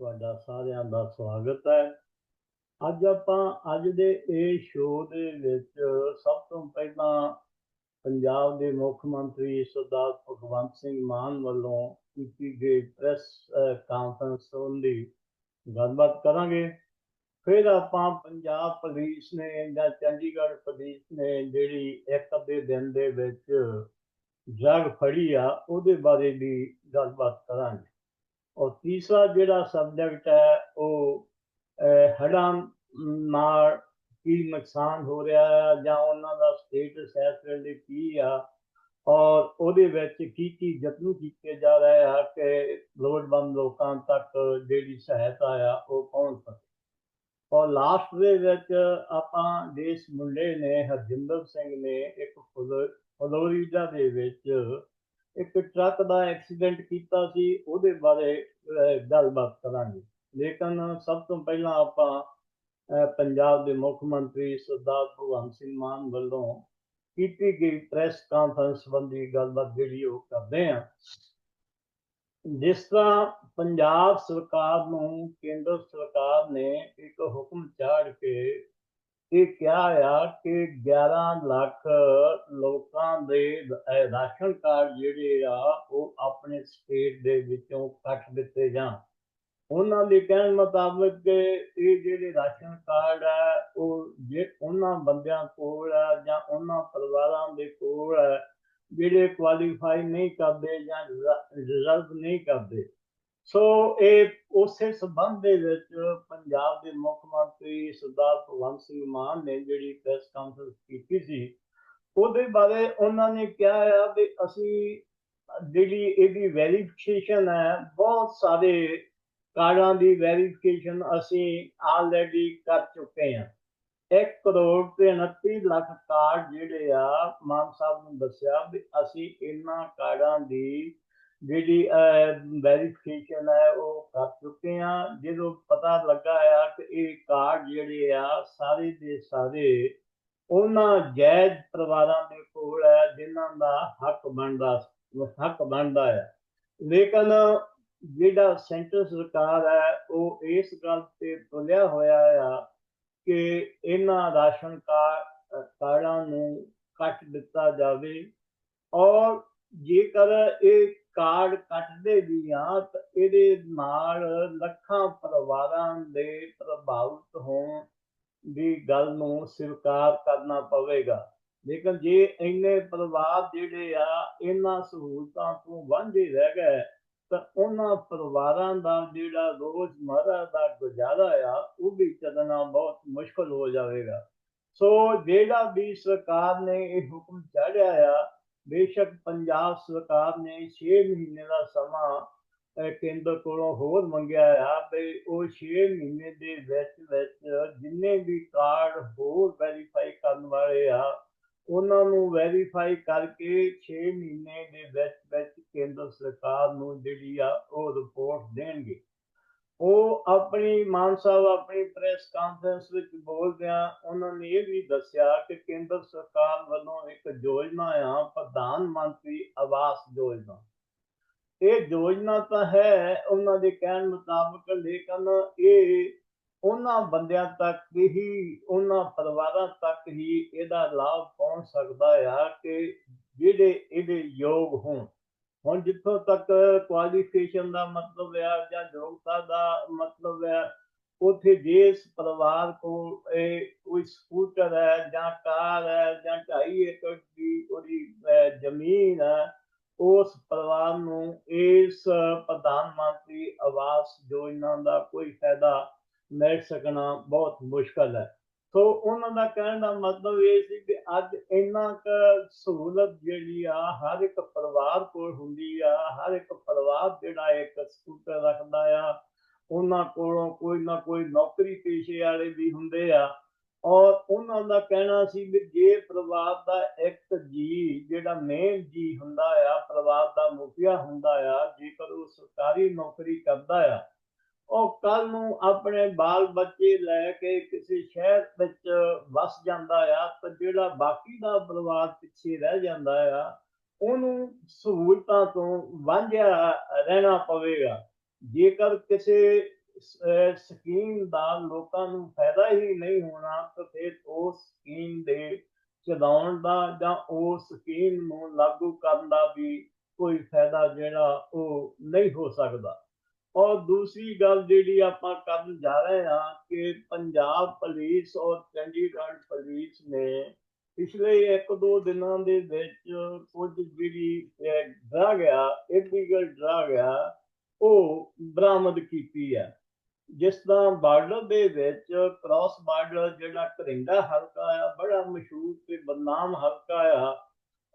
ਤੁਹਾਡਾ ਸਾਰਿਆਂ ਦਾ ਸਵਾਗਤ ਹੈ। ਅੱਜ ਆਪਾਂ, ਅੱਜ ਦੇ ਇਹ ਸ਼ੋਅ ਦੇ ਵਿੱਚ ਸਭ ਤੋਂ ਪਹਿਲਾਂ ਪੰਜਾਬ ਦੇ ਮੁੱਖ ਮੰਤਰੀ ਸਰਦਾਰ ਭਗਵੰਤ ਸਿੰਘ ਮਾਨ ਵੱਲੋਂ ਕੀਤੀ ਗਈ ਪ੍ਰੈਸ ਕਾਨਫਰੰਸ ਸੰਬੰਧੀ ਗੱਲਬਾਤ ਕਰਾਂਗੇ। ਫਿਰ ਆਪਾਂ ਪੰਜਾਬ ਪੁਲਿਸ ਨੇ ਜਾਂ ਚੰਡੀਗੜ੍ਹ ਪੁਲਿਸ ਨੇ ਜਿਹੜੀ ਇੱਕ ਅੱਧੇ ਦਿਨ ਦੇ ਵਿੱਚ ਡਰਗ ਫੜੀ ਆ, ਉਹਦੇ ਬਾਰੇ ਵੀ ਗੱਲਬਾਤ ਕਰਾਂਗੇ। ਔਰ ਤੀਸਰਾ ਜਿਹੜਾ ਸਬਜੈਕਟ ਹੈ ਉਹ ਅਹ, ਹੜ੍ਹਾਂ ਨਾਲ ਕੀ ਨੁਕਸਾਨ ਹੋ ਰਿਹਾ ਹੈ ਜਾਂ ਉਹਨਾਂ ਦਾ ਸਟੇਟਸ ਇਸ ਵੇਲੇ ਕੀ ਆ ਔਰ ਉਹਦੇ ਵਿੱਚ ਕੀ ਕੀ ਯਤਨ ਕੀਤੇ ਜਾ ਰਹੇ ਆ ਕਿ ਲੋੜਵੰਦ ਲੋਕਾਂ ਤੱਕ ਜਿਹੜੀ ਸਹਾਇਤਾ ਆ ਉਹ ਪਹੁੰਚ ਸਕੇ। ਔਰ ਲਾਸਟ ਦੇ ਵਿੱਚ ਆਪਾਂ ਦੇਸ਼ ਮੁੰਡੇ ਨੇ ਹਰਜਿੰਦਰ ਸਿੰਘ ਨੇ ਇੱਕ ਫਲੋ- ਫਲੋਰੀਡਾ ਦੇ ਵਿੱਚ ਇੱਕ ਟਰੱਕ ਦਾ ਐਕਸੀਡੈਂਟ ਕੀਤਾ ਸੀ, ਉਹਦੇ ਬਾਰੇ ਗੱਲਬਾਤ ਕਰਾਂਗੇ। ਲੇਕਿਨ ਸਭ ਤੋਂ ਪਹਿਲਾਂ ਆਪਾਂ ਪੰਜਾਬ ਦੇ ਮੁੱਖ ਮੰਤਰੀ ਸਰਦਾਰ ਭਗਵੰਤ ਸਿੰਘ ਮਾਨ ਵੱਲੋਂ ਕੀਤੀ ਗਈ ਪ੍ਰੈਸ ਕਾਨਫਰੰਸ ਸੰਬੰਧੀ ਗੱਲਬਾਤ ਜਿਹੜੀ ਉਹ ਕਰਦੇ ਹਾਂ। ਜਿਸ ਤਰ੍ਹਾਂ ਪੰਜਾਬ ਸਰਕਾਰ ਨੂੰ ਕੇਂਦਰ ਸਰਕਾਰ ਨੇ ਇੱਕ ਹੁਕਮ ਚਾੜ ਕੇ ਇਹ ਕਿਹਾ ਆ ਕਿ 11 ਲੱਖ ਲੋਕਾਂ ਦੇ ਰਾਸ਼ਨ ਕਾਰਡ ਜਿਹੜੇ ਆ, ਉਹ ਆਪਣੇ ਸਟੇਟ ਦੇ ਵਿੱਚੋਂ ਕੱਟ ਦਿੱਤੇ ਜਾਣ। ਉਹਨਾਂ ਦੇ ਕਹਿਣ ਮੁਤਾਬਕ ਇਹ ਜਿਹੜੇ ਰਾਸ਼ਨ ਕਾਰਡ ਆ, ਉਹ ਜੇ ਉਹਨਾਂ ਬੰਦਿਆਂ ਕੋਲ ਆ ਜਾਂ ਉਹਨਾਂ ਪਰਿਵਾਰਾਂ ਦੇ ਕੋਲ ਆ, ਜਿਹੜੇ ਕੁਆਲੀਫਾਈ ਨਹੀਂ ਕਰਦੇ ਜਾਂ ਰਿਜ਼ਰਵ ਨਹੀਂ ਕਰਦੇ ਸੋ ਇਹ ਉਸੇ ਸਬੰਧ ਦੇ ਵਿੱਚ ਪੰਜਾਬ ਦੇ ਮੁੱਖ ਮੰਤਰੀ ਸਰਦਾਰ ਭਗਵੰਤ ਸਿੰਘ ਮਾਨ ਨੇ ਜਿਹੜੀ ਪ੍ਰੈਸ ਕਾਨਫਰੰਸ ਕੀਤੀ ਸੀ, ਉਹਦੇ ਬਾਰੇ ਉਹਨਾਂ ਨੇ ਕਿਹਾ ਆ ਵੀ ਅਸੀਂ ਜਿਹੜੀ ਇਹਦੀ ਵੈਰੀਫਿਕੇਸ਼ਨ ਹੈ, ਬਹੁਤ ਸਾਰੇ ਕਾਰਡਾਂ ਦੀ ਵੈਰੀਫਿਕੇਸ਼ਨ ਅਸੀਂ ਆਲਰੇਡੀ ਕਰ ਚੁੱਕੇ ਹਾਂ। 1 ਕਰੋੜ ਤੇ 29 ਲੱਖ ਕਾਰਡ ਜਿਹੜੇ ਆ, ਮਾਨ ਸਾਹਿਬ ਨੂੰ ਦੱਸਿਆ ਵੀ ਅਸੀਂ ਇਹਨਾਂ ਕਾਰਡਾਂ ਦੀ ਜਿਹੜੀ ਵੈਰੀਫਿਕੇਸ਼ਨ ਹੈ, ਉਹ ਕਰ ਚੁੱਕੇ ਆ ਜਦੋਂ ਪਤਾ ਲੱਗਾ ਆ ਕਿ ਇਹ ਕਾਰਡ ਜਿਹੜੇ ਆ, ਸਾਰੇ ਦੇ ਸਾਰੇ ਉਹਨਾਂ ਜਾਇਜ਼ ਪਰਿਵਾਰਾਂ ਦੇ ਕੋਲ ਹੈ, ਜਿਨ੍ਹਾਂ ਦਾ ਹੱਕ ਬਣਦਾ ਹੱਕ ਬਣਦਾ ਹੈ ਲੇਕਿਨ ਜਿਹੜਾ ਸੈਂਟਰ ਸਰਕਾਰ ਹੈ, ਉਹ ਇਸ ਗੱਲ ਤੇ ਤੁਲਿਆ ਹੋਇਆ ਆ ਕਿ ਇਹਨਾਂ ਰਾਸ਼ਨ ਕਾ- ਕਾਰਡਾਂ ਨੂੰ ਕੱਟ ਦਿੱਤਾ ਜਾਵੇ। ਔਰ ਜੇਕਰ ਇਹ ਕਾਰਡ ਕੱਟਦੇ ਵੀ ਆ ਤਾਂ ਇਹਦੇ ਨਾਲ ਲੱਖਾਂ ਪਰਿਵਾਰਾਂ ਦੇ ਪ੍ਰਭਾਵਿਤ ਹੋਣ ਦੀ ਗੱਲ ਨੂੰ ਸਵੀਕਾਰ ਕਰਨਾ ਪਵੇਗਾ। ਲੇਕਿਨ ਜੇ ਇੰਨੇ ਪਰਿਵਾਰ ਜਿਹੜੇ ਆ, ਇਹਨਾਂ ਸਹੂਲਤਾਂ ਤੋਂ ਵਾਂਝੇ ਰਹਿ ਗਏ, ਤਾਂ ਉਹਨਾਂ ਪਰਿਵਾਰਾਂ ਦਾ ਜਿਹੜਾ ਰੋਜ਼ਮਰਰਾ ਦਾ ਗੁਜ਼ਾਰਾ ਆ, ਉਹ ਵੀ ਚੱਲਣਾ ਬਹੁਤ ਮੁਸ਼ਕਲ ਹੋ ਜਾਵੇਗਾ। ਸੋ ਜਿਹੜਾ ਵੀ ਸਰਕਾਰ ਨੇ ਇਹ ਹੁਕਮ ਚਾੜਿਆ ਆ ਬੇਸ਼ੱਕ ਪੰਜਾਬ ਸਰਕਾਰ ਨੇ 6 ਮਹੀਨੇ ਦਾ ਸਮਾਂ ਕੇਂਦਰ ਕੋਲੋਂ ਹੋਰ ਮੰਗਿਆ ਆ ਵੀ ਉਹ 6 ਮਹੀਨੇ ਦੇ ਵਿੱਚ ਵਿੱਚ ਜਿੰਨੇ ਵੀ ਕਾਰਡ ਹੋਰ ਵੈਰੀਫਾਈ ਕਰਨ ਵਾਲੇ ਆ, ਉਹਨਾਂ ਨੂੰ ਵੈਰੀਫਾਈ ਕਰਕੇ 6 ਮਹੀਨੇ ਦੇ ਵਿੱਚ ਵਿੱਚ ਕੇਂਦਰ ਸਰਕਾਰ ਨੂੰ ਜਿਹੜੀ ਆ ਉਹ ਰਿਪੋਰਟ ਦੇਣਗੇ। ਉਹ ਆਪਣੀ ਮਾਨ ਸਾਹਿਬ ਆਪਣੀ ਪ੍ਰੈਸ ਕਾਨਫਰੰਸ ਵਿੱਚ ਬੋਲਦਿਆਂ ਉਹਨਾਂ ਨੇ ਇਹ ਵੀ ਦੱਸਿਆ ਕਿ ਕੇਂਦਰ ਸਰਕਾਰ ਵੱਲੋਂ ਇੱਕ ਯੋਜਨਾ ਆ, ਪ੍ਰਧਾਨ ਮੰਤਰੀ ਆਵਾਸ ਯੋਜਨਾ। ਇਹ ਯੋਜਨਾ ਤਾਂ ਹੈ, ਉਹਨਾਂ ਦੇ ਕਹਿਣ ਮੁਤਾਬਕ ਲੇਕਿਨ ਇਹ ਉਹਨਾਂ ਬੰਦਿਆਂ ਤੱਕ ਹੀ, ਉਹਨਾਂ ਪਰਿਵਾਰਾਂ ਤੱਕ ਹੀ ਇਹਦਾ ਲਾਭ ਪਹੁੰਚ ਸਕਦਾ ਆ ਕਿ ਜਿਹੜੇ ਇਹਦੇ ਯੋਗ ਹੋਣ। ਹੁਣ ਜਿੱਥੋਂ ਤੱਕ ਕੁਆਲੀਫਿਕੇਸ਼ਨ ਦਾ ਮਤਲਬ ਹੈ ਜਾਂ ਯੋਗਤਾ ਦਾ ਮਤਲਬ ਹੈ ਉਥੇ ਜਿਸ ਪਰਿਵਾਰ ਕੋਲ ਇਹ ਕੋਈ ਸਕੂਟਰ ਹੈ ਜਾਂ ਕਾਰ ਹੈ ਜਾਂ ਢਾਈ ਏਕੜ ਦੀ ਉਹਦੀ ਜ਼ਮੀਨ ਹੈ, ਉਸ ਪਰਿਵਾਰ ਨੂੰ ਇਸ ਪ੍ਰਧਾਨ ਮੰਤਰੀ ਆਵਾਸ ਯੋਜਨਾ ਦਾ ਕੋਈ ਫਾਇਦਾ ਮਿਲ ਸਕਣਾ ਬਹੁਤ ਮੁਸ਼ਕਲ ਹੈ। ਸੋ ਉਹਨਾਂ ਦਾ ਕਹਿਣ ਦਾ ਮਤਲਬ ਇਹ ਸੀ ਕਿ ਅੱਜ ਇੰਨਾ ਕੁ ਸਹੂਲਤ ਜਿਹੜੀ ਆ, ਹਰ ਇੱਕ ਪਰਿਵਾਰ ਕੋਲ ਹੁੰਦੀ ਆ, ਹਰ ਇੱਕ ਪਰਿਵਾਰ ਜਿਹੜਾ ਇੱਕ ਸਕੂਟਰ ਰੱਖਦਾ ਆ, ਉਹਨਾਂ ਕੋਲੋਂ ਕੋਈ ਨਾ ਕੋਈ ਨੌਕਰੀ ਪੇਸ਼ੇ ਵਾਲੇ ਵੀ ਹੁੰਦੇ ਆ। ਔਰ ਉਹਨਾਂ ਦਾ ਕਹਿਣਾ ਸੀ ਵੀ ਜੇ ਪਰਿਵਾਰ ਦਾ ਇੱਕ ਜੀ, ਜਿਹੜਾ ਮੇਨ ਜੀ ਹੁੰਦਾ ਆ, ਪਰਿਵਾਰ ਦਾ ਮੁਖੀਆ ਹੁੰਦਾ ਆ, ਜੇਕਰ ਉਹ ਸਰਕਾਰੀ ਨੌਕਰੀ ਕਰਦਾ ਆ ਉਹ ਕੱਲ ਨੂੰ ਆਪਣੇ ਬਾਲ ਬੱਚੇ ਲੈ ਕੇ ਕਿਸੇ ਸ਼ਹਿਰ ਵਿੱਚ ਵਸ ਜਾਂਦਾ ਆ ਤਾਂ ਜਿਹੜਾ ਬਾਕੀ ਦਾ ਪਰਿਵਾਰ ਪਿੱਛੇ ਰਹਿ ਜਾਂਦਾ ਆ, ਉਹਨੂੰ ਸਹੂਲਤਾਂ ਤੋਂ ਵਾਂਝਿਆ ਰਹਿਣਾ ਪਵੇਗਾ। ਜੇਕਰ ਕਿਸੇ ਸਕੀਮ ਦਾ ਲੋਕਾਂ ਨੂੰ ਫਾਇਦਾ ਹੀ ਨਹੀਂ ਹੋਣਾ, ਤਾਂ ਫਿਰ ਉਸ ਸਕੀਮ ਦੇ ਚਲਾਉਣ ਦਾ ਜਾਂ ਉਸ ਸਕੀਮ ਨੂੰ ਲਾਗੂ ਕਰਨ ਦਾ ਵੀ ਕੋਈ ਫਾਇਦਾ ਜਿਹੜਾ ਉਹ ਨਹੀਂ ਹੋ ਸਕਦਾ। ਔਰ ਦੂਸਰੀ ਗੱਲ ਜਿਹੜੀ ਆਪਾਂ ਕਰਨ ਜਾ ਰਹੇ ਹਾਂ ਕਿ ਪੰਜਾਬ ਪੁਲਿਸ ਔਰ ਚੰਡੀਗੜ੍ਹ ਪੁਲਿਸ ਨੇ ਪਿਛਲੇ ਇੱਕ ਦੋ ਦਿਨਾਂ ਦੇ ਵਿੱਚ ਕੁਝ ਜਿਹੜੀ ਡਰਗ ਆ ਇਲੀਗਲ ਡਰਗ ਆ ਉਹ ਬਰਾਮਦ ਕੀਤੀ ਆ ਜਿਸ ਤਰ੍ਹਾਂ ਬਾਰਡਰ ਦੇ ਵਿੱਚ ਕ੍ਰਾਸ ਬਾਰਡਰ ਜਿਹੜਾ ਕਰਿੰਡਾ ਹਲਕਾ ਆ, ਬੜਾ ਮਸ਼ਹੂਰ ਤੇ ਬਦਨਾਮ ਹਲਕਾ ਆ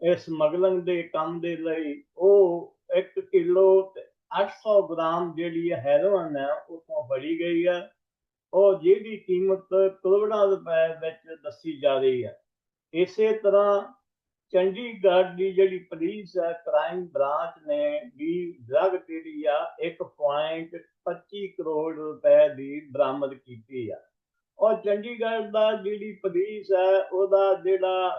ਇਸ ਸਮਗਲਿੰਗ ਦੇ ਕੰਮ ਦੇ ਲਈ ਉਹ 800 ਗ੍ਰਾਮ ਜਿਹੜੀ ਹੈਰੋਇਨ ਹੈ, ਉਹ ਫੜੀ ਗਈ ਹੈ। ਉਹ ਜਿਹਦੀ ਕੀਮਤ ਕਰੋੜਾਂ ਰੁਪਏ ਵਿੱਚ ਦੱਸੀ ਜਾ ਰਹੀ ਹੈ। ਇਸੇ ਤਰ੍ਹਾਂ ਚੰਡੀਗੜ੍ਹ ਦੀ ਜਿਹੜੀ ਪੁਲਿਸ ਹੈ, ਕ੍ਰਾਈਮ ਬ੍ਰਾਂਚ ਨੇ ਵੀ ਡਰਗ ਜਿਹੜੀ ਆ 1.25 ਕਰੋੜ ਰੁਪਏ ਦੀ ਬਰਾਮਦ ਕੀਤੀ ਆ। ਔਰ ਚੰਡੀਗੜ੍ਹ ਦਾ ਜਿਹੜੀ ਪੁਲਿਸ ਹੈ, ਉਹਦਾ ਜਿਹੜਾ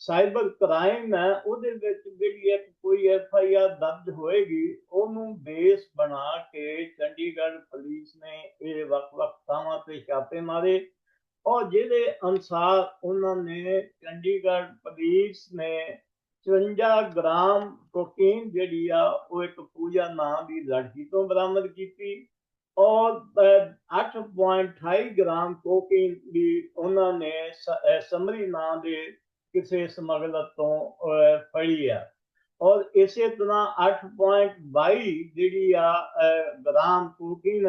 ਸਾਈਬਰ ਕ੍ਰਾਈਮ ਹੈ, ਉਹਦੇ ਵਿੱਚ ਜਿਹੜੀ ਇੱਕ ਕੋਈ ਐਫ ਆਈ ਆਰ ਦਰਜ ਹੋਏਗੀ, ਉਹਨੂੰ ਬੇਸ ਬਣਾ ਕੇ ਚੰਡੀਗੜ੍ਹ ਪੁਲਿਸ ਨੇ ਇਹ ਵੱਖ-ਵੱਖ ਥਾਵਾਂ ਤੇ ਛਾਪੇ ਮਾਰੇ ਔਰ ਜਿਹਦੇ ਅਨੁਸਾਰ ਉਹਨਾਂ ਨੇ ਚੰਡੀਗੜ੍ਹ ਪੁਲਿਸ ਨੇ 54 ਗ੍ਰਾਮ ਕੋਕੀਨ ਜਿਹੜੀ ਆ, ਉਹ ਇੱਕ ਪੂਜਾ ਨਾਂ ਦੀ ਲੜਕੀ ਤੋਂ ਬਰਾਮਦ ਕੀਤੀ ਔਰ 8.28 ਗ੍ਰਾਮ ਕੋਕੀਨ ਵੀ ਉਹਨਾਂ ਨੇ ਸਮਰੀ ਨਾਂ ਦੇ ਕਿਸੇ ਸਮਗਲਰ ਤੋਂ ਫੜੀ ਆ। ਔਰ ਇਸੇ ਤਰ੍ਹਾਂ 8.22 ਜਿਹੜੀ ਆ ਗ੍ਰਾਮ ਕੋਕੀਨ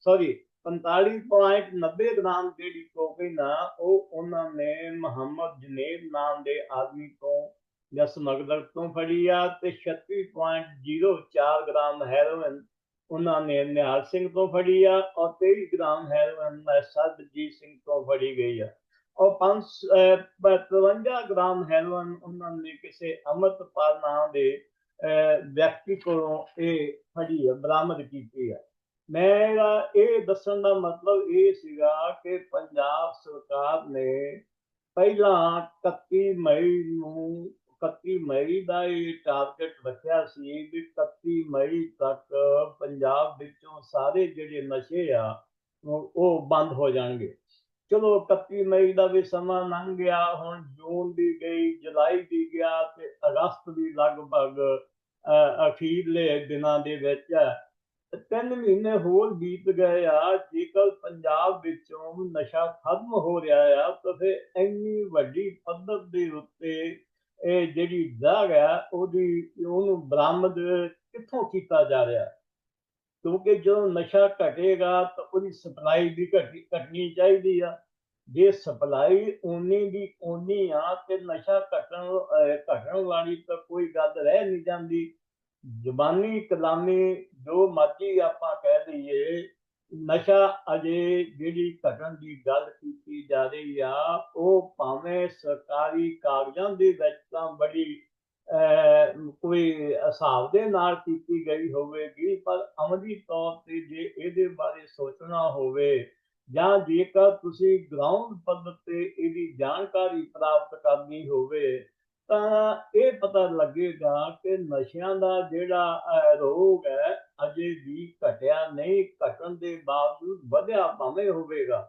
ਸੌਰੀ 45.90 ਗ੍ਰਾਮ ਜਿਹੜੀ ਕੋਕੀਨ ਆ, ਉਹ ਉਹਨਾਂ ਨੇ ਮੁਹੰਮਦ ਜਨੇਬ ਨਾਮ ਦੇ ਆਦਮੀ ਤੋਂ ਜਾਂ ਸਮਗਲਰ ਤੋਂ ਫੜੀ ਆ ਤੇ 36.04 ਗ੍ਰਾਮ ਹੈਰੋਇਨ ਉਹਨਾਂ ਨੇ ਨਿਹਾਲ ਸਿੰਘ ਤੋਂ ਫੜੀ ਆ ਔਰ 23 ਗ੍ਰਾਮ ਹੈਰੋਇਨ ਸਰਬਜੀਤ ਸਿੰਘ ਤੋਂ ਫੜੀ ਗਈ ਆ। ਔਰ 55 ਗ੍ਰਾਮ ਹੈਰੋਇਨ ਉਹਨਾਂ ਨੇ ਕਿਸੇ ਅਮਰਤਪਾਲ ਨਾਂ ਦੇ ਵਿਅਕਤੀ ਕੋਲੋਂ ਇਹ ਫੜੀ ਹੈ, ਬਰਾਮਦ ਕੀਤੀ ਹੈ। ਮੇਰਾ ਇਹ ਦੱਸਣ ਦਾ ਮਤਲਬ ਇਹ ਸੀਗਾ ਕਿ ਪੰਜਾਬ ਸਰਕਾਰ ਨੇ ਪਹਿਲਾਂ 31 ਮਈ ਨੂੰ 31 ਮਈ ਦਾ ਇਹ ਟਾਰਗੇਟ ਰੱਖਿਆ ਸੀ ਵੀ 31 ਮਈ ਤੱਕ ਪੰਜਾਬ ਵਿੱਚੋਂ ਸਾਰੇ ਜਿਹੜੇ ਨਸ਼ੇ ਆ ਉਹ ਬੰਦ ਹੋ ਜਾਣਗੇ। ਚਲੋ 31 ਮਈ ਦਾ ਵੀ ਸਮਾਂ ਲੰਘ ਗਿਆ, ਹੁਣ ਜੂਨ ਦੀ ਗਈ, ਜੁਲਾਈ ਦੀ ਗਿਆ ਤੇ ਅਗਸਤ ਦੀ ਲਗਭਗ ਅਖੀਰਲੇ ਦਿਨਾਂ ਦੇ ਵਿੱਚ ਤਿੰਨ ਮਹੀਨੇ ਹੋਰ ਬੀਤ ਗਏ ਆ, ਜੇਕਰ ਪੰਜਾਬ ਵਿੱਚੋਂ ਨਸ਼ਾ ਖਤਮ ਹੋ ਰਿਹਾ ਆ, ਤਾਂ ਫਿਰ ਇੰਨੀ ਵੱਡੀ ਪੱਧਰ ਦੇ ਉੱਤੇ ਇਹ ਜਿਹੜੀ ਦਾਗ ਆ ਉਹਦੀ ਉਹਨੂੰ ਬਰਾਮਦ ਕਿੱਥੋਂ ਕੀਤਾ ਜਾ ਰਿਹਾ? ਕਿਉਂਕਿ ਜਦੋਂ ਨਸ਼ਾ ਘਟੇਗਾ ਤਾਂ ਉਹਦੀ ਸਪਲਾਈ ਵੀ ਘਟੀ, ਘਟਣੀ ਚਾਹੀਦੀ ਆ। ਜੇ ਸਪਲਾਈ ਓਨੀ ਦੀ ਓਨੀ ਆ ਤੇ ਨਸ਼ਾ ਘਟਣ ਘਟਣ ਵਾਲੀ ਤਾਂ ਕੋਈ ਗੱਲ ਰਹਿ ਨਹੀਂ ਜਾਂਦੀ। ਜ਼ਬਾਨੀ ਕਲਾਮੀ ਜੋ ਮਰਜ਼ੀ ਆਪਾਂ ਕਹਿ ਲਈਏ ਨਸ਼ਾ ਅਜੇ ਜਿਹੜੀ ਘਟਣ ਦੀ ਗੱਲ ਕੀਤੀ ਜਾ ਰਹੀ ਆ, ਉਹ ਭਾਵੇਂ ਸਰਕਾਰੀ ਕਾਗਜ਼ਾਂ ਦੇ ਵਿੱਚ ਤਾਂ ਬੜੀ ਕੋਈ ਹਿਸਾਬ ਦੇ ਨਾਲ ਕੀਤੀ ਗਈ ਹੋਵੇਗੀ, ਪਰ ਅਮਲੀ ਤੌਰ ਤੇ ਜੇ ਇਹਦੇ ਬਾਰੇ ਸੋਚਣਾ ਹੋਵੇ, ਜਾਂ ਜੇਕਰ ਤੁਸੀਂ ਗਰਾਊਂਡ ਪੱਧਰ ਤੇ ਇਹਦੀ ਜਾਣਕਾਰੀ ਪ੍ਰਾਪਤ ਕਰਨੀ ਹੋਵੇ, ਤਾਂ ਇਹ ਪਤਾ ਲੱਗੇਗਾ ਕਿ ਨਸ਼ਿਆਂ ਦਾ ਜਿਹੜਾ ਰੋਗ ਹੈ, ਅਜੇ ਵੀ ਘਟਿਆ ਨਹੀਂ, ਘਟਣ ਦੇ ਬਾਵਜੂਦ ਵਧਿਆ ਭਾਵੇਂ ਹੋਵੇਗਾ।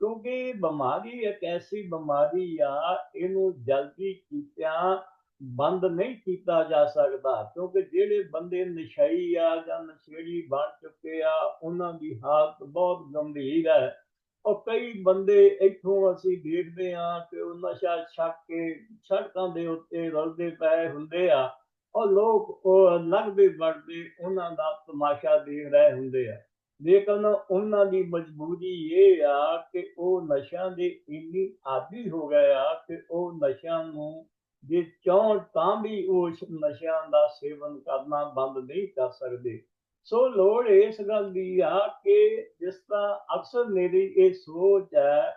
ਕਿਉਂਕਿ ਬਿਮਾਰੀ ਇੱਕ ਐਸੀ ਬਿਮਾਰੀ ਆ, ਇਹਨੂੰ ਜਲਦੀ ਕੀਤਿਆਂ ਬੰਦ ਨਹੀਂ ਕੀਤਾ ਜਾ ਸਕਦਾ, ਕਿਉਂਕਿ ਜਿਹੜੇ ਬੰਦੇ ਨਸ਼ਈ ਆ ਜਾਂ ਨਸ਼ੇੜੀ ਬਣ ਚੁੱਕੇ ਆ, ਉਹਨਾਂ ਦੀ ਹਾਲਤ ਬਹੁਤ ਗੰਭੀਰ ਹੈ। ਔਰ ਕਈ ਬੰਦੇ ਇੱਥੋਂ ਅਸੀਂ ਦੇਖਦੇ ਆ ਕਿ ਉਹ ਨਸ਼ਾ ਛੱਕ ਕੇ ਸੜਕਾਂ ਦੇ ਉੱਤੇ ਰਲਦੇ ਪਏ ਹੁੰਦੇ ਆ, ਔਰ ਲੋਕ ਉਹ ਲੱਗਦੇ ਵੜਦੇ ਉਹਨਾਂ ਦਾ ਤਮਾਸ਼ਾ ਦੇਖ ਰਹੇ ਹੁੰਦੇ ਆ। ਲੇਕਿਨ ਉਹਨਾਂ ਦੀ ਮਜਬੂਰੀ ਇਹ ਆ ਕਿ ਉਹ ਨਸ਼ਿਆਂ ਦੇ ਇੰਨੀ ਆਦੀ ਹੋ ਗਏ ਆ ਕਿ ਉਹ ਨਸ਼ਿਆਂ ਨੂੰ ਜੇ ਚਾਹਣ ਤਾਂ ਵੀ ਉਹ ਨਸ਼ਿਆਂ ਦਾ ਸੇਵਨ ਕਰਨਾ ਬੰਦ ਨਹੀਂ ਕਰ ਸਕਦੇ। ਸੋ ਲੋੜ ਇਸ ਗੱਲ ਦੀ ਆ ਕਿ ਜਿਸ ਤਰ੍ਹਾਂ ਅਕਸਰ ਮੇਰੀ ਇਹ ਸੋਚ ਹੈ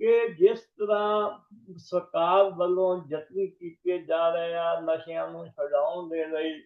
ਕਿ ਜਿਸ ਤਰ੍ਹਾਂ ਸਰਕਾਰ ਵੱਲੋਂ ਯਤਨ ਕੀਤੇ ਜਾ ਰਹੇ ਆ ਨਸ਼ਿਆਂ ਨੂੰ ਛਡਾਉਣ ਦੇ ਲਈ,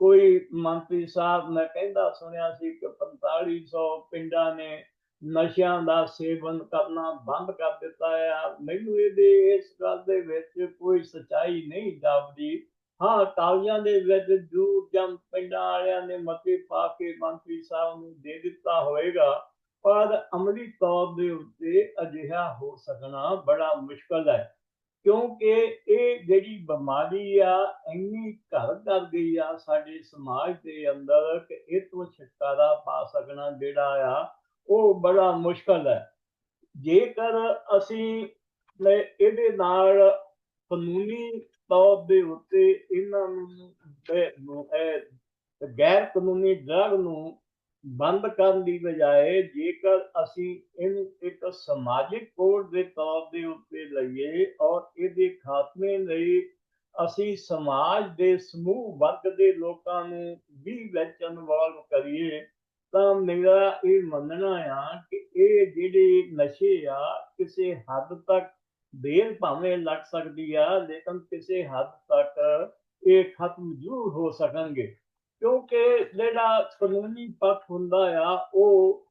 ਕੋਈ ਮੰਤਰੀ ਸਾਹਿਬ ਨੇ ਕਹਿੰਦਾ ਸੁਣਿਆ ਸੀ ਕਿ 4500 ਪਿੰਡਾਂ ਨੇ ਨਸ਼ਿਆਂ ਦਾ ਸੇਵਨ ਕਰਨਾ ਬੰਦ ਕਰ ਦਿੱਤਾ ਹੈ। ਮੈਨੂੰ ਇਹਦੇ, ਇਸ ਗੱਲ ਦੇ ਵਿੱਚ ਕੋਈ ਸਚਾਈ ਨਹੀਂ ਜਾਪਦੀ। ਹਾਂ ਕਾਗਜ਼ਾਂ ਦੇ ਵਿੱਚ ਦੂਰ ਜੰਮ ਪਿੰਡਾਂ ਵਾਲਿਆਂ ਨੇ ਮਤੇ ਪਾ ਕੇ ਮੰਤਰੀ ਸਾਹਿਬ ਨੂੰ ਦੇ ਦਿੱਤਾ ਹੋਵੇਗਾ। ਪਰ ਅਮਲੀ ਤੌਰ ਦੇ ਉੱਤੇ ਅਜਿਹਾ ਹੋ ਸਕਣਾ ਬੜਾ ਮੁਸ਼ਕਲ ਹੈ। ਕਿਉਂਕਿ ਇਹ ਜਿਹੜੀ ਬਿਮਾਰੀ ਆ, ਇੰਨੀ ਘਰ ਕਰ ਗਈ ਆ ਸਾਡੇ ਸਮਾਜ ਦੇ ਅੰਦਰ ਕਿ ਇਹ ਤੋਂ ਛੁਟਕਾਰਾ ਪਾ ਸਕਣਾ ਜਿਹੜਾ ਆ ਉਹ ਬੜਾ ਮੁਸ਼ਕਲ ਹੈ। ਜੇਕਰ ਅਸੀਂ ਇਹਦੇ ਨਾਲ ਕਾਨੂੰਨੀ ਤੌਰ ਦੇ ਉੱਤੇ ਇਹਨਾਂ ਨੂੰ ਗੈਰ ਕਾਨੂੰਨੀ ਡਰਗ ਨੂੰ ਬੰਦ ਕਰਨ ਦੀ ਬਜਾਏ ਜੇਕਰ ਅਸੀਂ ਇਹਨੂੰ ਇੱਕ ਸਮਾਜਿਕ ਕੋਡ ਦੇ ਤੌਰ ਦੇ ਉੱਤੇ ਲਈਏ ਔਰ ਇਹਦੇ ਖਾਤਮੇ ਲਈ ਅਸੀਂ ਸਮਾਜ ਦੇ ਸਮੂਹ ਵਰਗ ਦੇ ਲੋਕਾਂ ਨੂੰ ਵੀ ਵਿੱਚ ਇਨਵੋਲਵ ਕਰੀਏ ਤਾਂ ਮੇਰਾ ਇਹ ਮੰਨਣਾ ਆ ਕਿ ਇਹ ਜਿਹੜੇ ਨਸ਼ੇ ਆ, ਕਿਸੇ ਹੱਦ ਤੱਕ ਦੇਰ ਭਾਵੇਂ ਲੱਗ ਸਕਦੀ ਆ, ਲੇਕਿਨ ਕਿਸੇ ਹੱਦ ਤੱਕ ਇਹ ਖਤਮ ਜ਼ਰੂਰ ਹੋ ਸਕਣਗੇ। ਕਿਉਂਕਿ ਜਿਹੜਾ ਕਾਨੂੰਨੀ ਪੱਖ ਹੁੰਦਾ ਆ, ਉਹ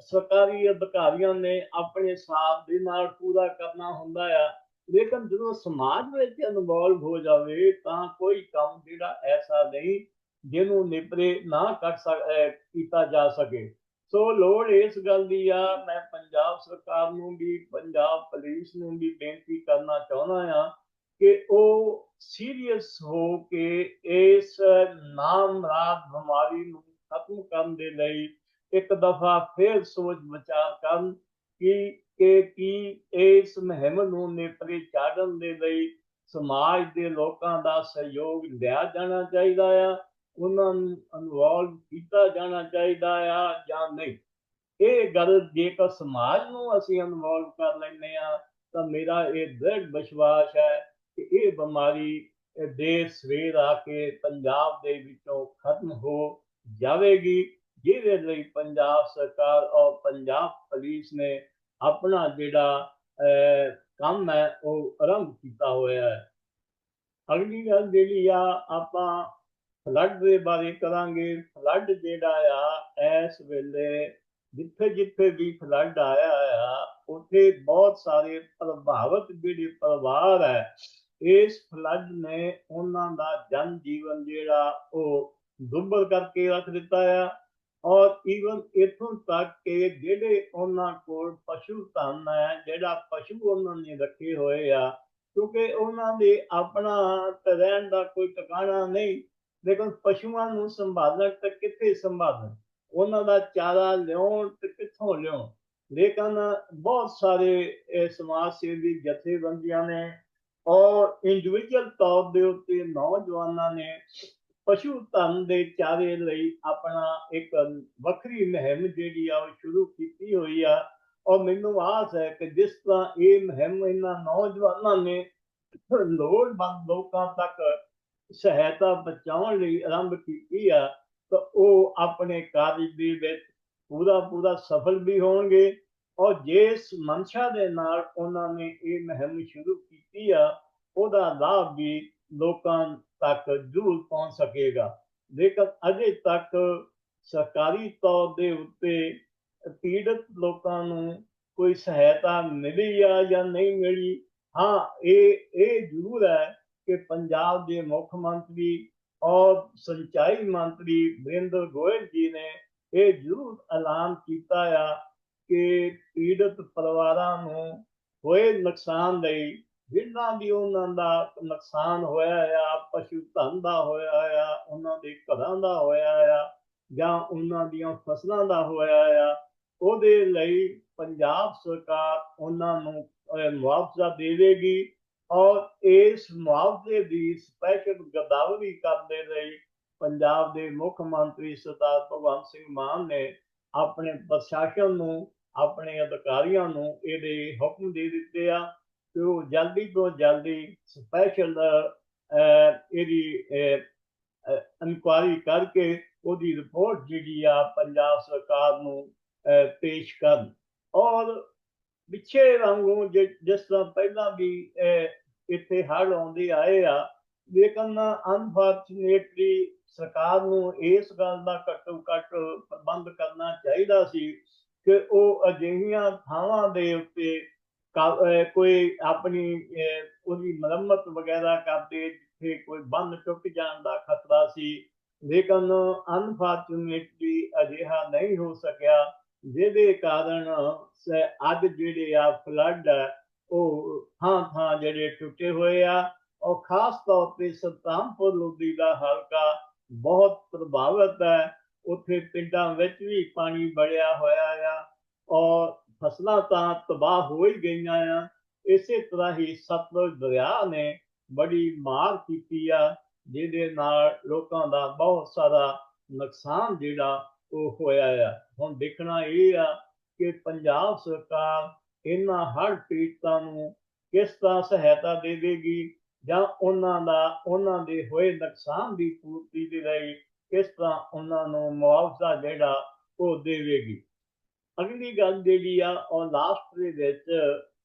ਸਰਕਾਰੀ ਅਧਿਕਾਰੀਆਂ ਨੇ ਆਪਣੇ ਹਿਸਾਬ ਦੇ ਨਾਲ ਪੂਰਾ ਕਰਨਾ ਹੁੰਦਾ ਆ। ਲੇਕਿਨ ਜਦੋਂ ਸਮਾਜ ਵਿੱਚ ਇਨਵੋਲਵ ਹੋ ਜਾਵੇ, ਤਾਂ ਕੋਈ ਕੰਮ ਜਿਹੜਾ ਐਸਾ ਨਹੀਂ ਜਿਹਨੂੰ ਨਿਪਰੇ ਨਾ ਕਰ ਸਕ ਕੀਤਾ ਜਾ ਸਕੇ। ਸੋ ਲੋੜ ਇਸ ਗੱਲ ਦੀ ਆ, ਮੈਂ ਪੰਜਾਬ ਸਰਕਾਰ ਨੂੰ ਵੀ, ਪੰਜਾਬ ਪੁਲਿਸ ਨੂੰ ਵੀ ਬੇਨਤੀ ਕਰਨਾ ਚਾਹੁੰਦਾ ਆ ਕਿ ਉਹ ਸੀਰੀਅਸ ਹੋ ਕੇ ਇਸ ਨਾਮਰਾਦ ਬਿਮਾਰੀ ਨੂੰ ਖਤਮ ਕਰਨ ਦੇ ਲਈ ਇੱਕ ਦਫਾ ਫਿਰ ਸੋਚ ਵਿਚਾਰ ਕਰਨ ਕਿ ਕਿ ਕੀ ਇਸ ਮੁਹਿੰਮ ਨੂੰ ਨੇਪਰੇ ਚਾੜਨ ਦੇ ਲਈ ਸਮਾਜ ਦੇ ਲੋਕਾਂ ਦਾ ਸਹਿਯੋਗ ਲਿਆ ਜਾਣਾ ਚਾਹੀਦਾ ਆ। ਉਹਨਾਂ ਨੂੰ ਇਨਵੋਲਵ ਕੀਤਾ ਜਾਣਾ ਚਾਹੀਦਾ ਆ ਜਾਂ ਨਹੀਂ? ਇਹ ਗੱਲ ਜੇਕਰ ਸਮਾਜ ਨੂੰ ਅਸੀਂ ਇਨਵੋਲਵ ਕਰ ਲੈਂਦੇ ਆ ਤਾਂ ਮੇਰਾ ਇਹ ਦ੍ਰਿੜ ਵਿਸ਼ਵਾਸ ਹੈ ਕਿ ਇਹ ਬਿਮਾਰੀ ਦੇਰ ਸਵੇਰ ਆ ਕੇ ਪੰਜਾਬ ਦੇ ਵਿੱਚੋਂ ਖਤਮ ਹੋ ਜਾਵੇਗੀ, ਜਿਹਦੇ ਲਈ ਪੰਜਾਬ ਸਰਕਾਰ ਔਰ ਪੰਜਾਬ ਪੁਲਿਸ ਨੇ ਆਪਣਾ ਜਿਹੜਾ ਕੰਮ ਹੈ, ਉਹ ਆਰੰਭ ਕੀਤਾ ਹੋਇਆ ਹੈ। ਅਗਲੀ ਗੱਲ ਜਿਹੜੀ ਆ, ਆਪਾਂ ਫਲੱਡ ਦੇ ਬਾਰੇ ਕਰਾਂਗੇ। ਫਲੱਡ ਜਿਹੜਾ ਆ, ਇਸ ਵੇਲੇ ਜਿੱਥੇ ਜਿੱਥੇ ਵੀ ਫਲੱਡ ਆਇਆ ਆ, ਉੱਥੇ ਬਹੁਤ ਸਾਰੇ ਪ੍ਰਭਾਵਿਤ ਜਿਹੜੇ ਪਰਿਵਾਰ ਹੈ, ਇਸ ਫਲੱਡ ਨੇ ਉਹਨਾਂ ਦਾ ਜਨ ਜੀਵਨ ਜਿਹੜਾ ਉਹ ਦੁੱਬਰ ਕਰਕੇ ਰੱਖ ਦਿੱਤਾ ਆ। ਔਰ ਈਵਨ ਇਥੋਂ ਤੱਕ ਕਿ ਜਿਹੜੇ ਉਹਨਾਂ ਕੋਲ ਪਸ਼ੂ ਧਨ ਹੈ, ਜਿਹੜਾ ਪਸ਼ੂ ਉਹਨਾਂ ਨੇ ਰੱਖੇ ਹੋਏ ਆ, ਕਿਉਂਕਿ ਉਹਨਾਂ ਦੇ ਆਪਣਾ ਰਹਿਣ ਦਾ ਕੋਈ ਟਿਕਾਣਾ ਨਹੀਂ ਲੇਕਿਨ ਪਸ਼ੂਆਂ ਨੂੰ ਸੰਭਾਲਣ ਤੇ ਕਿੱਥੇ ਸੰਭਾਲਣ? ਉਹਨਾਂ ਦਾ ਚਾਰਾ ਲਿਆਉਣ ਤੇ ਕਿੱਥੋਂ ਲਿਆਉਣ? ਲੇਕਿਨ ਬਹੁਤ ਸਾਰੇ ਸਮਾਜ ਸੇਵੀ ਜਥੇਬੰਦੀਆਂ ਨੇ ਔਰ ਇੰਡੀਵਿਜੂਅਲ ਤੌਰ ਦੇ ਉੱਤੇ ਨੌਜਵਾਨਾਂ ਨੇ ਪਸ਼ੂ ਧਨ ਦੇ ਚਾਰੇ ਲਈ ਆਪਣਾ ਇੱਕ ਵੱਖਰੀ ਮੁਹਿੰਮ ਜਿਹੜੀ ਆ ਉਹ ਸ਼ੁਰੂ ਕੀਤੀ ਹੋਈ ਆ। ਔਰ ਮੈਨੂੰ ਆਸ ਹੈ ਕਿ ਜਿਸ ਤਰ੍ਹਾਂ ਇਹ ਮੁਹਿੰਮ ਇਹਨਾਂ ਨੌਜਵਾਨਾਂ ਨੇ ਲੋੜਵੰਦ ਲੋਕਾਂ ਤੱਕ ਸਹਾਇਤਾ ਬਚਾਉਣ ਲਈ ਆਰੰਭ ਕੀਤੀ ਆ, ਤਾਂ ਉਹ ਆਪਣੇ ਕਾਰਜ ਦੇ ਵਿੱਚ ਪੂਰਾ ਪੂਰਾ ਸਫਲ ਵੀ ਹੋਣਗੇ। ਔਰ ਜਿਸ ਮਨਸ਼ਾ ਦੇ ਨਾਲ ਉਹਨਾਂ ਨੇ ਇਹ ਮੁਹਿੰਮ ਸ਼ੁਰੂ ਕੀਤੀ ਆ, ਉਹਦਾ ਲਾਭ ਵੀ ਲੋਕਾਂ ਤੱਕ ਜ਼ਰੂਰ ਪਹੁੰਚ ਸਕੇਗਾ। ਲੇਕਿਨ ਅਜੇ ਤੱਕ ਸਰਕਾਰੀ ਤੌਰ ਦੇ ਉੱਤੇ ਪੀੜਤ ਲੋਕਾਂ ਨੂੰ ਕੋਈ ਸਹਾਇਤਾ ਮਿਲੀ ਆ ਜਾਂ ਨਹੀਂ ਮਿਲੀ, ਹਾਂ, ਇਹ ਇਹ ਜ਼ਰੂਰ ਹੈ ਕਿ ਪੰਜਾਬ ਦੇ ਮੁੱਖ ਮੰਤਰੀ ਔਰ ਸਿੰਚਾਈ ਮੰਤਰੀ ਵਰਿੰਦਰ ਗੋਇਲ ਜੀ ਨੇ ਇਹ ਜ਼ਰੂਰ ਐਲਾਨ ਕੀਤਾ ਆ ਕਿ ਪੀੜਤ ਪਰਿਵਾਰਾਂ ਨੂੰ ਹੋਏ ਨੁਕਸਾਨ ਲਈ ਜਿੰਨਾ ਵੀ ਉਹਨਾਂ ਦਾ ਨੁਕਸਾਨ ਹੋਇਆ ਆ, ਪਸ਼ੂ ਧਨ ਦਾ ਹੋਇਆ ਆ, ਉਹਨਾਂ ਦੇ ਘਰਾਂ ਦਾ ਹੋਇਆ ਆ ਜਾਂ ਉਹਨਾਂ ਦੀਆਂ ਫਸਲਾਂ ਦਾ ਹੋਇਆ ਆ, ਉਹਦੇ ਲਈ ਪੰਜਾਬ ਸਰਕਾਰ ਉਹਨਾਂ ਨੂੰ ਮੁਆਵਜ਼ਾ ਦੇਵੇਗੀ ਔਰ ਇਸ ਮੁਆਵਜ਼ੇ ਦੀ ਸਪੈਸ਼ਲ ਗਦਾਵਰੀ ਕਰਨ ਦੇ ਲਈ ਪੰਜਾਬ ਦੇ ਮੁੱਖ ਮੰਤਰੀ ਸਰਦਾਰ ਭਗਵੰਤ ਸਿੰਘ ਮਾਨ ਨੇ ਆਪਣੇ ਪ੍ਰਸ਼ਾਸਨ ਨੂੰ, ਆਪਣੇ ਅਧਿਕਾਰੀਆਂ ਨੂੰ ਇਹਦੇ ਹੁਕਮ ਦੇ ਦਿੱਤੇ ਆ ਕਿ ਉਹ ਜਲਦੀ ਤੋਂ ਜਲਦੀ ਸਪੈਸ਼ਲ ਇਹਦੀ ਇਨਕੁਆਰੀ ਕਰਕੇ ਉਹਦੀ ਰਿਪੋਰਟ ਜਿਹੜੀ ਆ ਪੰਜਾਬ ਸਰਕਾਰ ਨੂੰ ਪੇਸ਼ ਕਰਨ। ਔਰ ਪਿੱਛੇ ਵਾਂਗੂ ਜਿ- ਜਿਸ ਤਰ੍ਹਾਂ ਪਹਿਲਾਂ ਵੀ ਇੱਥੇ ਹੜ੍ਹ ਆਉਂਦੇ ਆਏ ਆ, ਲੇਕਿਨ ਅਨਫੋਰਚੂਨੇਟਲੀ ਸਰਕਾਰ ਨੂੰ ਇਸ ਗੱਲ ਦਾ ਘੱਟੋ ਘੱਟ ਪ੍ਰਬੰਧ ਕਰਨਾ ਚਾਹੀਦਾ ਸੀ ਕਿ ਉਹ ਅਜਿਹੀਆਂ ਥਾਵਾਂ ਦੇ ਉੱਤੇ ਕੋਈ ਆਪਣੀ ਉਹਦੀ ਮੁਰੰਮਤ ਵਗੈਰਾ ਕਰਦੇ ਜਿੱਥੇ ਕੋਈ ਬੰਦ ਟੁੱਟ ਜਾਣ ਦਾ ਖਤਰਾ ਸੀ, ਲੇਕਿਨ ਅਨਫੋਰਚੂਨੇਟਲੀ ਅਜਿਹਾ ਨਹੀਂ ਹੋ ਸਕਿਆ। ਜਿਹਦੇ ਕਾਰਨ ਅੱਜ ਜਿਹੜੇ ਆ ਫਲੱਡ ਉਹ ਥਾਂ ਥਾਂ ਜਿਹੜੇ ਟੁੱਟੇ ਹੋਏ ਆ। ਔਰ ਖਾਸ ਤੌਰ ਤੇ ਸੁਲਤਾਨਪੁਰ ਲੋਧੀ ਦਾ ਹਲਕਾ ਬਹੁਤ ਪ੍ਰਭਾਵਿਤ ਹੈ। ਉੱਥੇ ਪਿੰਡਾਂ ਵਿੱਚ ਵੀ ਪਾਣੀ ਵੜਿਆ ਹੋਇਆ ਆ ਔਰ ਫਸਲਾਂ ਤਾਂ ਤਬਾਹ ਹੋ ਹੀ ਗਈਆਂ ਆ। ਇਸੇ ਤਰ੍ਹਾਂ ਹੀ ਸਤਲੁਜ ਦਰਿਆ ਨੇ ਬੜੀ ਮਾਰ ਕੀਤੀ ਆ, ਜਿਹਦੇ ਨਾਲ ਲੋਕਾਂ ਦਾ ਬਹੁਤ ਸਾਰਾ ਨੁਕਸਾਨ ਜਿਹੜਾ ਉਹ ਹੋਇਆ ਆ। ਹੁਣ ਦੇਖਣਾ ਇਹ ਆ ਕਿ ਪੰਜਾਬ ਸਰਕਾਰ ਇਹਨਾਂ ਹਰ ਪੀੜਤਾਂ ਨੂੰ ਕਿਸ ਤਰ੍ਹਾਂ ਸਹਾਇਤਾ ਦੇਵੇਗੀ ਜਾਂ ਉਹਨਾਂ ਦਾ, ਉਹਨਾਂ ਦੇ ਹੋਏ ਨੁਕਸਾਨ ਦੀ ਪੂਰਤੀ ਦੇ ਲਈ ਕਿਸ ਤਰ੍ਹਾਂ ਉਹਨਾਂ ਨੂੰ ਮੁਆਵਜ਼ਾ ਜਿਹੜਾ ਉਹ ਦੇਵੇਗੀ। ਅਗਲੀ ਗੱਲ ਜਿਹੜੀ ਆ, ਉਹ ਲਾਸਟ ਦੇ ਵਿੱਚ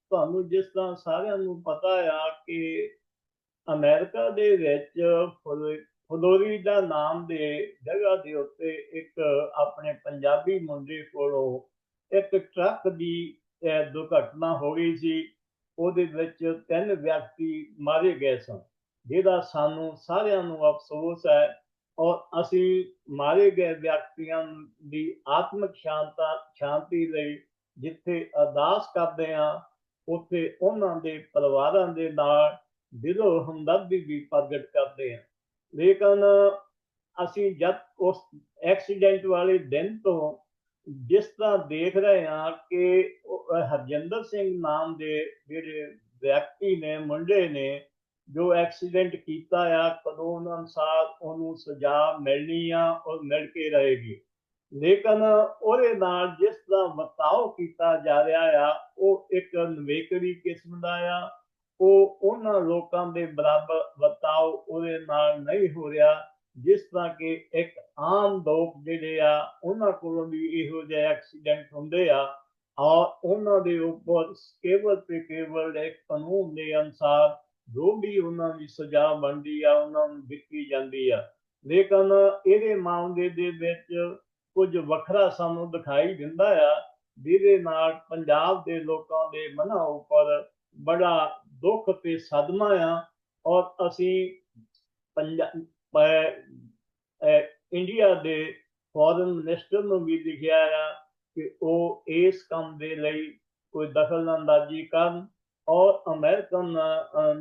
ਤੁਹਾਨੂੰ ਜਿਸ ਤਰ੍ਹਾਂ ਸਾਰਿਆਂ ਨੂੰ ਪਤਾ ਆ ਕਿ ਅਮਰੀਕਾ ਦੇ ਵਿੱਚ ਫਲੋ- ਦਾ ਨਾਮ ਦੇ ਜਗ੍ਹਾ ਦੇ ਉੱਤੇ ਇੱਕ ਆਪਣੇ ਪੰਜਾਬੀ ਮੁੰਡੇ ਕੋਲੋਂ ਇੱਕ ਟਰੱਕ ਦੀ ਦੁਰਘਟਨਾ ਹੋ ਗਈ ਸੀ। ਉਹਦੇ ਵਿੱਚ ਤਿੰਨ ਵਿਅਕਤੀ ਮਾਰੇ ਗਏ ਸਨ, ਜਿਹਦਾ ਸਾਨੂੰ ਸਾਰਿਆਂ ਨੂੰ ਅਫਸੋਸ ਹੈ ਔਰ ਅਸੀਂ ਮਾਰੇ ਗਏ ਵਿਅਕਤੀਆਂ ਦੀ ਆਤਮਿਕ ਸ਼ਾਂਤਾ, ਸ਼ਾਂਤੀ ਲਈ ਜਿੱਥੇ ਅਰਦਾਸ ਕਰਦੇ ਹਾਂ, ਉੱਥੇ ਉਹਨਾਂ ਦੇ ਪਰਿਵਾਰਾਂ ਦੇ ਨਾਲ ਦਿਲੋਂ ਹਮਦਰਦੀ ਵੀ ਪ੍ਰਗਟ ਕਰਦੇ ਹਾਂ। ਲੇਕਿਨ ਅਸੀਂ ਜਦ ਉਸ ਐਕਸੀਡੈਂਟ ਵਾਲੇ ਦਿਨ ਤੋਂ ਜਿਸ ਤਰ੍ਹਾਂ ਦੇਖ ਰਹੇ ਹਾਂ ਕਿ ਹਰਜਿੰਦਰ ਸਿੰਘ ਨਾਮ ਦੇ ਜਿਹੜੇ ਵਿਅਕਤੀ ਨੇ, ਮੁੰਡੇ ਨੇ, ਜੋ ਐਕਸੀਡੈਂਟ ਕੀਤਾ ਆ ਕਾਨੂੰਨ ਅਨੁਸਾਰ ਉਹਨੂੰ ਸਜ਼ਾ ਮਿਲਣੀ ਆ ਔਰ ਮਿਲ ਕੇ ਰਹੇਗੀ। ਲੇਕਿਨ ਉਹਦੇ ਨਾਲ ਜਿਸ ਦਾ ਵਰਤਾਓ ਕੀਤਾ ਜਾ ਰਿਹਾ ਆ, ਉਹ ਇੱਕ ਨਵੇਕਲੀ ਕਿਸਮ ਦਾ ਆ ਉਹ ਉਹਨਾਂ ਲੋਕਾਂ ਦੇ ਬਰਾਬਰ ਵਰਤਾਓ ਉਹਦੇ ਨਾਲ ਨਹੀਂ ਹੋ ਰਿਹਾ, ਜਿਸ ਤਰ੍ਹਾਂ ਕਿ ਇੱਕ ਆਮ ਲੋਕ ਜਿਹੜੇ ਆ, ਉਹਨਾਂ ਕੋਲੋਂ ਵੀ ਇਹੋ ਜਿਹੇ ਐਕਸੀਡੈਂਟ ਹੁੰਦੇ ਆ ਔਰ ਉਹਨਾਂ ਦੇ ਉੱਪਰ ਕੇਵਲ ਤੇ ਕੇਵਲ ਇੱਕ ਕਾਨੂੰਨ ਦੇ ਅਨੁਸਾਰ ਜੋ ਵੀ ਉਹਨਾਂ ਦੀ ਸਜ਼ਾ ਬਣਦੀ ਆ, ਉਹਨਾਂ ਨੂੰ ਦਿੱਤੀ ਜਾਂਦੀ ਆ। ਲੇਕਿਨ ਇਹਦੇ ਮਾਮਲੇ ਦੇ ਵਿੱਚ ਕੁਝ ਵੱਖਰਾ ਸਾਨੂੰ ਦਿਖਾਈ ਦਿੰਦਾ ਆ, ਜਿਹਦੇ ਨਾਲ ਪੰਜਾਬ ਦੇ ਲੋਕਾਂ ਦੇ ਮਨਾਂ ਉੱਪਰ ਬੜਾ ਦੁੱਖ ਤੇ ਸਦਮਾ ਆ ਔਰ ਅਸੀਂ ਪੰਜਾਬ ਇੰਡੀਆ ਦੇ ਫੋਰਨ ਮਿਨਿਸਟਰ ਨੂੰ ਵੀ ਲਿਖਿਆ ਆ ਕਿ ਉਹ ਇਸ ਕੰਮ ਦੇ ਲਈ ਕੋਈ ਦਖਲ ਅੰਦਾਜ਼ੀ ਕਰਨ ਔਰ ਅਮਰੀਕਨ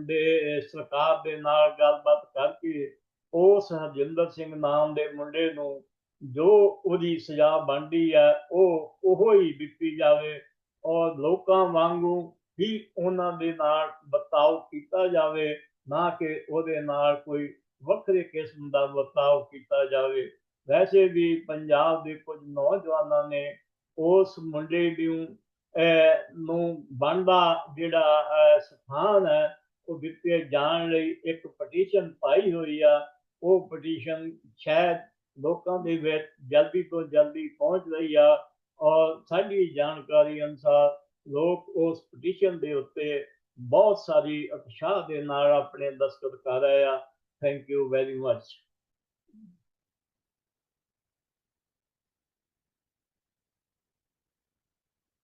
ਦੇ ਸਰਕਾਰ ਦੇ ਨਾਲ ਗੱਲਬਾਤ ਕਰਕੇ ਉਸ ਹਰਜਿੰਦਰ ਸਿੰਘ ਨਾਮ ਦੇ ਮੁੰਡੇ ਨੂੰ ਜੋ ਉਹਦੀ ਸਜ਼ਾ ਬਣਦੀ ਹੈ ਉਹ ਉਹੋ ਹੀ ਦਿੱਤੀ ਜਾਵੇ ਔਰ ਲੋਕਾਂ ਵਾਂਗੂ ਹੀ ਉਹਨਾਂ ਦੇ ਨਾਲ ਵਰਤਾਓ ਕੀਤਾ ਜਾਵੇ, ਨਾ ਕਿ ਉਹਦੇ ਨਾਲ ਕੋਈ ਵੱਖਰੇ ਕਿਸਮ ਦਾ ਵਰਤਾਓ ਕੀਤਾ ਜਾਵੇ। ਵੈਸੇ ਵੀ ਪੰਜਾਬ ਦੇ ਕੁਝ ਨੌਜਵਾਨਾਂ ਨੇ ਉਸ ਮੁੰਡੇ ਨੂੰ ਨੂੰ ਬਣਦਾ ਜਿਹੜਾ ਸਥਾਨ ਹੈ, ਉਹ ਦਿੱਤੇ ਜਾਣ ਲਈ ਇੱਕ ਪਟੀਸ਼ਨ ਪਾਈ ਹੋਈ ਆ। ਉਹ ਪਟੀਸ਼ਨ ਸ਼ਾਇਦ ਲੋਕਾਂ ਦੇ ਵਿੱਚ ਜਲਦੀ ਤੋਂ ਜਲਦੀ ਪਹੁੰਚ ਰਹੀ ਆ ਔਰ ਸਾਡੀ ਜਾਣਕਾਰੀ ਅਨੁਸਾਰ ਲੋਕ ਉਸ ਪਟੀਸ਼ਨ ਦੇ ਉੱਤੇ ਬਹੁਤ ਸਾਰੀ ਉਤਸ਼ਾਹ ਦੇ ਨਾਲ ਆਪਣੇ ਦਸਤਖਤ ਕਰ ਰਹੇ ਆ। Thank you very much